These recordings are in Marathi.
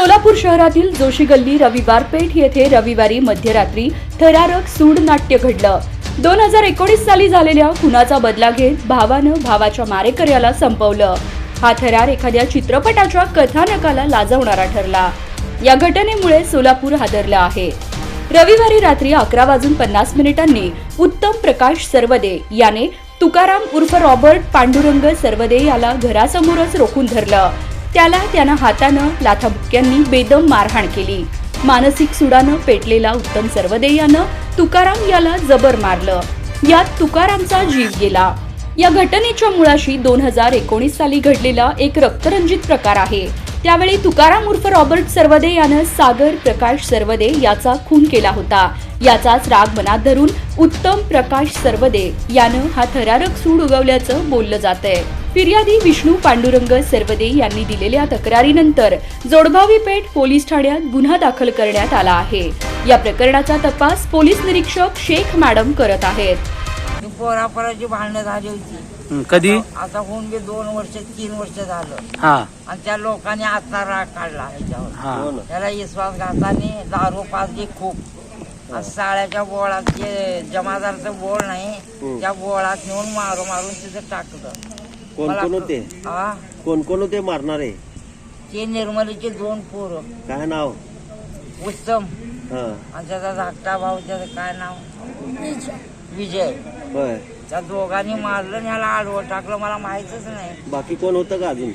सोलापूर शहरातील जोशी गल्ली रविवार पेठ येथे रविवारी मध्यरात्री थरारक सूड नाट्य घडलं. दोन हजार एकोणीस साली झालेल्या खुनाचा बदला घेत भावानं भावाच्या मारेकऱ्याला संपवलं. हा थरार एखाद्या चित्रपटाच्या कथानकाला लाजवणारा ठरला. या घटनेमुळे सोलापूर हादरलं आहे. रविवारी रात्री अकरा वाजून पन्नास मिनिटांनी उत्तम प्रकाश सर्वदे याने तुकाराम उर्फ रॉबर्ट पांडुरंग सर्वदे याला घरासमोरच रोखून धरलं. त्याला त्यानं हातानं लाथाबुक्क्यांनी बेदम मारहाण केली. मानसिक सुडानं पेटलेला उत्तम सर्वदे यानं तुकाराम याला जबर मारलं. यात तुकारामचा जीव गेला. या घटनेच्या मुळाशी दोन हजार एकोणीस साली घडलेला एक रक्तरंजित प्रकार आहे. त्यावेळी तुकाराम उर्फ रॉबर्ट सर्वदे यानं सागर प्रकाश सर्वदे याचा खून केला होता. याचाच राग मनात धरून उत्तम प्रकाश सर्वदे यानं हा थरारक सूड उगवल्याचं बोललं जातंय. फिर्यादी विष्णू पांडुरंग सरवदे यांनी दिलेल्या तक्रारीनंतर जोडभावी पेठ पोलीस ठाण्यात गुन्हा दाखल करण्यात आला आहे. या प्रकरणाचा तपास पोलीस निरीक्षक शेख मॅडम करत आहेत. पोरापोराची भांडणं झाली होती. कधी? आता होऊन गे दोन वर्ष तीन वर्ष झालं. हा. आणि त्या लोकांनी आता राग काढला ह्याच्यावर. हा. त्याला विश्वास घातानी दारू पाजली खूप. साळ्याच्या बोळात जे जमादारचं बोळ नाही त्या बोळात नेऊन मारू मारून तिथं टाकलं. कोण कोण होते? हा? कोण कोण होते मारणारे? ते निर्मलीचे दोन पोरं. काय नाव? उत्तम. हा. आणि त्याचा धाकटा भाऊ त्याचं काय नाव? विजय. होय. त्या दोघांनी मारलं आणि ह्याला आडवं टाकलं. मला माहितच नाही. बाकी कोण होतं का अजून?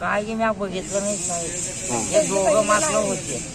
काय की मी बघितलं नाही साहेब हा. हे दोघं मात्र होते.